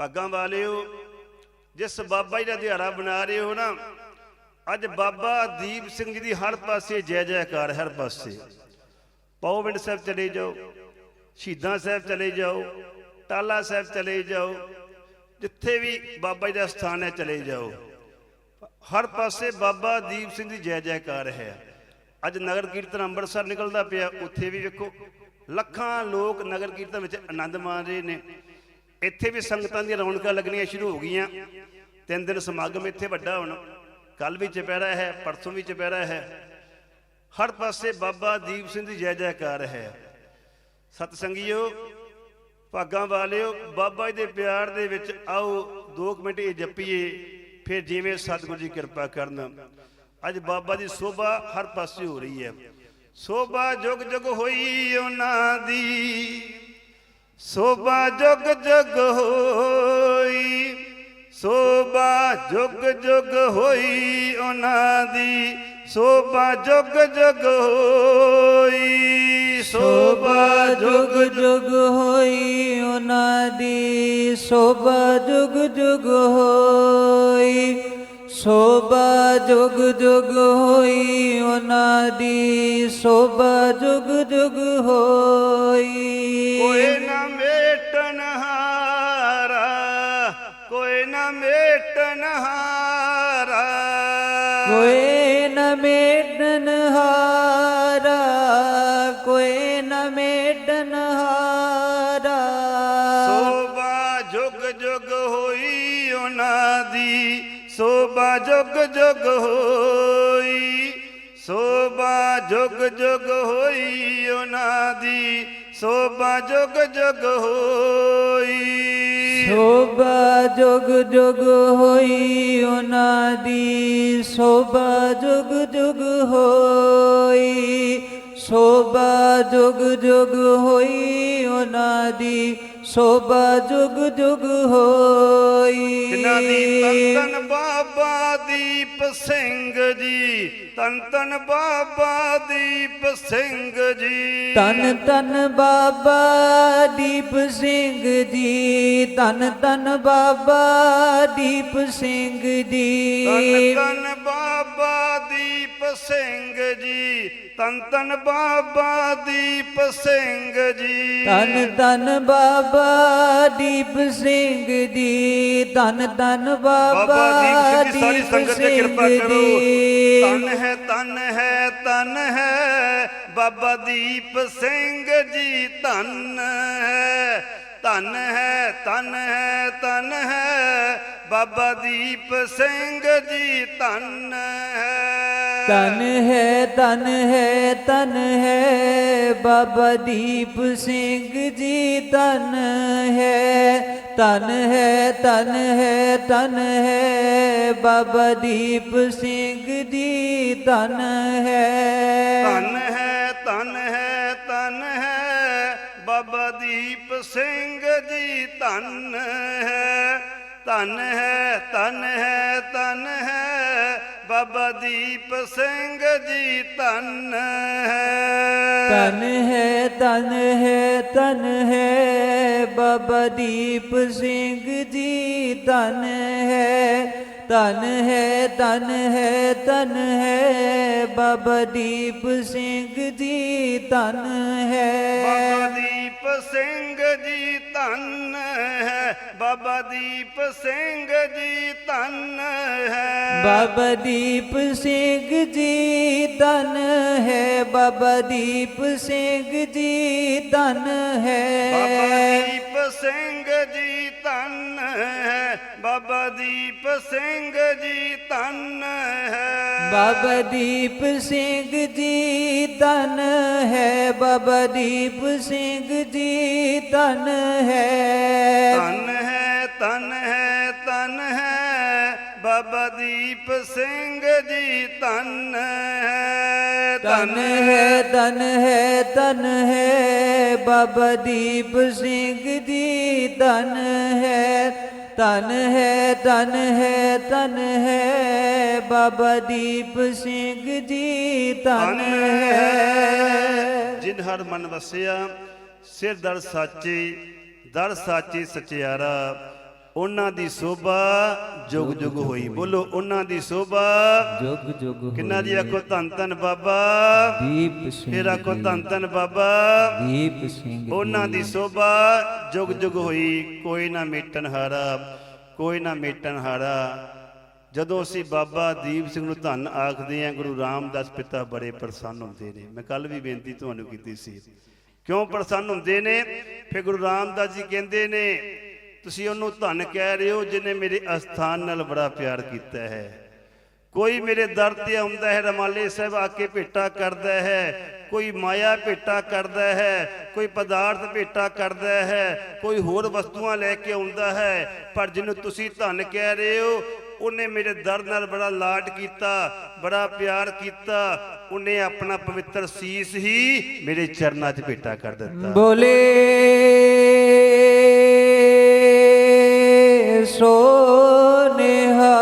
ਭਾਗਾਂ ਵਾਲਿਓ ਜਿਸ ਬਾਬਾ ਜੀ ਦਾ ਦਿਹਾੜਾ ਬਣਾ ਰਹੇ ਹੋ ਨਾ, ਅੱਜ ਬਾਬਾ ਦੀਪ ਸਿੰਘ ਜੀ ਦੀ ਹਰ ਪਾਸੇ ਜੈ ਜੈਕਾਰ, ਹਰ ਪਾਸੇ। ਪੌਵਿੰਡ ਸਾਹਿਬ ਚਲੇ ਜਾਓ, ਸ਼ਹੀਦਾਂ ਸਾਹਿਬ ਚਲੇ ਜਾਓ, ਟਾਲਾ ਸਾਹਿਬ ਚਲੇ ਜਾਓ, ਜਿੱਥੇ ਵੀ ਬਾਬਾ ਜੀ ਦਾ ਸਥਾਨ ਹੈ ਚਲੇ ਜਾਓ। ਹਰ ਪਾਸੇ ਬਾਬਾ ਦੀਪ ਸਿੰਘ ਦੀ ਜੈ ਜੈਕਾਰ ਹੈ। ਅੱਜ ਨਗਰ ਕੀਰਤਨ ਅੰਮ੍ਰਿਤਸਰ ਨਿਕਲਦਾ ਪਿਆ, ਉੱਥੇ ਵੀ ਵੇਖੋ, ਲੱਖਾਂ ਲੋਕ ਨਗਰ ਕੀਰਤਨ ਵਿੱਚ ਆਨੰਦ ਮਾਣ ਰਹੇ ਨੇ। ਇੱਥੇ ਵੀ ਸੰਗਤਾਂ ਦੀਆਂ ਰੌਣਕਾਂ ਲੱਗਣੀਆਂ ਸ਼ੁਰੂ ਹੋ ਗਈਆਂ। ਤਿੰਨ ਦਿਨ ਸਮਾਗਮ ਇੱਥੇ ਵੱਡਾ ਹੋਣਾ। ਕੱਲ ਵੀ ਚੁਪਹਿਰਾ ਹੈ, ਪਰਸੋਂ ਵੀ ਚੁਪਹਿਰਾ ਹੈ। ਹਰ ਪਾਸੇ ਬਾਬਾ ਦੀਪ ਸਿੰਘ ਦੀ ਜੈ ਜੈਕਾਰ ਹੈ। ਸਤ ਸੰਗੀਓ ਭਾਗਾਂ ਵਾਲਿਓ, ਬਾਬਾ ਜੀ ਦੇ ਪਿਆਰ ਦੇ ਵਿੱਚ ਆਓ 2 ਮਿੰਟ ਇਹ ਜਪੀਏ, ਫਿਰ ਜਿਵੇਂ ਸਤਿਗੁਰੂ ਜੀ ਕਿਰਪਾ ਕਰਨ। ਅੱਜ ਬਾਬਾ ਦੀ ਸੋਭਾ ਹਰ ਪਾਸੇ ਹੋ ਰਹੀ ਹੈ। ਸੋਭਾ ਜੁਗ ਜੁਗ ਹੋਈ ਉਹਨਾਂ ਦੀ। ਸੋਭਾ ਜੁਗ ਜੁਗ ਹੋਈ, ਸੋਭਾ ਜੁਗ ਜੁਗ ਹੋਈ ਉਹਨਾਂ ਦੀ, ਸੋਭਾ ਜੁਗ ਜੁਗ ਹੋਈ, ਸੋਭਾ ਜੁਗ ਜੁਗ ਹੋਈ ਉਹਨਾਂ ਦੀ, ਸੋਭਾ ਜੁਗ ਜੁਗ ਹੋਈ। ਸੋਭਾ ਜੁਗ ਜੁਗ ਹੋਈ ਉਹਨਾਂ ਦੀ ਸੋਭਾ ਜੁਗ ਜੁਗ ਹੋਈ। ਕੋਈ ਨਾ ਮੇਟਨ ਹਾਰਾ ਕੋਈ ਨਾ ਮੇਟਨ ਹਾਰਾ। ਕੋਈ ਨ ਮੇਟਨ ਹਾਰਾ ਕੋਈ ਨ ਮੇਟਨ ਹਾਰਾ। ਸੋਭਾ ਜੁਗ ਜੁਗ ਹੋਈ ਉਹਨਾਂ ਦੀ ਸੋਭਾ ਜੁਗ ਜੁਗ ਹੋਈ, ਸੋਭਾ ਜੁਗ ਜੁਗ ਹੋਈ ਉਹਨਾਂ ਦੀ, ਸੋਭਾ ਜੁਗ ਜੁਗ ਹੋਈ। ਸ਼ੋਭਾ ਜੁਗ ਜੁਗ ਹੋਈ ਉਹਨਾਂ ਦੀ, ਸ਼ੋਭਾ ਜੁਗ ਜੁਗ ਹੋਈ, ਸ਼ੋਭਾ ਜੁਗ ਜੁਗ ਹੋਈ ਉਹਨਾਂ ਦੀ ਸ਼ੋਭਾ ਜੁਗ ਜੁਗ ਹੋਈ। ਜਿਨ੍ਹਾਂ ਦੀ ਤਨ ਤਨ ਬਾਬਾ ਦੀਪ ਸਿੰਘ ਜੀ ਤਨ ਤਨ ਬਾਬਾ ਦੀਪ ਸਿੰਘ ਜੀ। ਤਨ ਤਨ ਬਾਬਾ ਦੀਪ ਸਿੰਘ ਜੀ ਤਨ ਤਨ ਬਾਬਾ ਦੀਪ ਸਿੰਘ ਤਨ ਜੀ। ਤਨ ਬਾਬਾ ਦੀਪ ਸਿੰਘ ਜੀ ਤਨ ਤਨ ਬਾਬਾ ਦੀਪ ਸਿੰਘ ਜੀ। ਤਨ ਤਨ ਬਾਬਾ ਦੀਪ ਸਿੰਘ ਜੀ ਤਨ ਤਨ ਬਾਬਾ ਦੀਪ ਸਿੰਘ ਜੀ ਸਾਰੀ ਸੰਗਤ ਤੇ ਕਿਰਪਾ ਕਰੋ। ਤਨ ਹੈ ਤਨ ਹੈ ਤਨ ਹੈ ਬਾਬਾ ਦੀਪ ਸਿੰਘ ਜੀ ਧਨ ਹੈ। ਧਨ ਹੈ ਤਨ ਹੈ ਤਨ ਹੈ ਬਾਬਾ ਦੀਪ ਸਿੰਘ ਜੀ ਧਨ ਹੈ। ਤਨ ਹੈ ਤਨ ਹੈ ਤਨ ਹੈ। ਬਾਬਾ ਦੀਪ ਸਿੰਘ ਜੀ ਤਨ ਹੈ। ਤਨ ਹੈ ਤਨ ਹੈ ਤਨ ਹੈ। ਬਾਬਾ ਦੀਪ ਸਿੰਘ ਜੀ ਤਨ ਹੈ। ਧਨ ਹੈ ਧਨ ਹੈ ਧਨ ਹੈ। ਬਾਬਾ ਦੀਪ ਸਿੰਘ ਜੀ, ਧਨ ਹੈ। ਧਨ ਹੈ ਧਨ ਹੈ ਧਨ ਹੈ। ਬਾਬਾ ਦੀਪ ਸਿੰਘ ਜੀ ਧਨ ਹੈ। ਤਨ ਹੈ ਤਨ ਹੈ ਤਨ ਹੈ ਬਾਬਾ ਦੀਪ ਸਿੰਘ ਜੀ ਤਨ ਹੈ। ਤਨ ਹੈ ਤਨ ਹੈ ਤਨ ਹੈ ਬਾਬਾ ਦੀਪ ਸਿੰਘ ਜੀ ਤਨ ਬਾਬਾ ਹੈ ਦੀਪ ਸਿੰਘ ਜੀ ਧਨ ਹੈ ਬਾਬਾ ਦੀਪ ਸਿੰਘ ਜੀ ਧਨ ਹੈ। ਬਾਬਾ ਦੀਪ ਸਿੰਘ ਜੀ ਤਨ ਹੈ ਬਾਬਾ ਦੀਪ ਸਿੰਘ ਜੀ ਬਾਬਾ ਹੈ। ਦੀਪ ਸਿੰਘ ਜੀ ਧਨ ਬਾਬਾ ਦੀਪ ਸਿੰਘ ਜੀ ਧਨ ਹੈ। ਬਾਬਾ ਦੀਪ ਸਿੰਘ ਜੀ ਤਨ ਹੈ। ਬਾਬਾ ਦੀਪ ਸਿੰਘ ਜੀ ਤਨ ਹੈ। ਧਨ ਹੈ ਧਨ ਹੈ ਧਨ ਹੈ। ਬਾਬਾ ਦੀਪ ਸਿੰਘ ਜੀ ਧਨ ਹੈ ਤਨ ਹੈ ਤਨ ਹੈ ਤਨ ਹੈ। ਬਾਬਾ ਦੀਪ ਸਿੰਘ ਜੀ ਤਨ ਹੈ। ਤਨ ਹੈ ਤਨ ਹੈ ਤਨ ਹੈ ਬਾਬਾ ਦੀਪ ਸਿੰਘ ਜੀ ਤਨ ਹੈ। ਜਿਨ ਹਰ ਮਨ ਵਸਿਆ ਸਿਰ ਦਰ ਸਾਚੀ ਦਰ ਸਾਚੀ ਸਚਿਆਰਾ ਉਹਨਾਂ ਦੀ ਸੋਭਾ ਜੁਗ ਜੁਗ ਹੋਈ। ਬੋਲੋ ਉਹਨਾਂ ਦੀ ਸੋਭਾ। ਜੁਗ ਜੁਗ ਕਿੰਨਾ ਜੀ ਆਖੋ ਧੰਨ ਧੰਨ ਬਾਬਾ। ਦੀਪ ਸਿੰਘ ਫਿਰ ਆਖੋ ਧੰਨ ਧੰਨ ਬਾਬਾ। ਦੀਪ ਸਿੰਘ ਉਹਨਾਂ ਦੀ ਸੋਭਾ ਜੁਗ ਜੁਗ ਹੋਈ। ਕੋਈ ਨਾ ਮੇਟਣ ਹਾਰਾ ਕੋਈ ਨਾ ਮੇਟਣ ਹਾਰਾ। ਜਦੋਂ ਅਸੀਂ ਬਾਬਾ ਦੀਪ ਸਿੰਘ ਨੂੰ ਧੰਨ ਆਖਦੇ ਹਾਂ ਗੁਰੂ ਰਾਮਦਾਸ ਪਿਤਾ ਬੜੇ ਪ੍ਰਸੰਨ ਹੁੰਦੇ ਨੇ। ਮੈਂ ਕੱਲ ਵੀ ਬੇਨਤੀ ਤੁਹਾਨੂੰ ਕੀਤੀ ਸੀ। ਕਿਉਂ ਪ੍ਰਸੰਨ ਹੁੰਦੇ ਨੇ? ਫਿਰ ਗੁਰੂ ਰਾਮਦਾਸ ਜੀ ਕਹਿੰਦੇ ਨੇ ਤੁਸੀਂ ਉਹਨੂੰ ਧੰਨ ਕਹਿ ਰਹੇ ਹੋ ਜਿਹਨੇ ਮੇਰੇ ਅਸਥਾਨ ਨਾਲ ਬੜਾ ਪਿਆਰ ਕੀਤਾ ਹੈ। ਕੋਈ ਮੇਰੇ ਦਰ ਤੇ ਆਉਂਦਾ ਹੈ, ਰਮਾਲੇ ਸਾਹਿਬ ਆ ਕੇ ਭੇਟਾ ਕਰਦਾ ਹੈ, ਕੋਈ ਮਾਇਆ ਭੇਟਾ ਕਰਦਾ ਹੈ, ਕੋਈ ਪਦਾਰਥ ਭੇਟਾ ਕਰਦਾ ਹੈ, ਕੋਈ ਹੋਰ ਵਸਤੂਆਂ ਲੈ ਕੇ ਆਉਂਦਾ ਹੈ, ਪਰ ਜਿਹਨੂੰ ਤੁਸੀਂ ਧਨ ਕਹਿ ਰਹੇ ਹੋ, ਉਹਨੇ ਮੇਰੇ ਦਰ ਨਾਲ ਬੜਾ ਲਾਡ ਕੀਤਾ, ਬੜਾ ਪਿਆਰ ਕੀਤਾ, ਉਹਨੇ ਆਪਣਾ ਪਵਿੱਤਰ ਸੀਸ ਹੀ ਮੇਰੇ ਚਰਨਾਂ 'ਚ ਭੇਟਾ ਕਰ ਦਿੱਤਾ। ਬੋਲੇ সোনেহা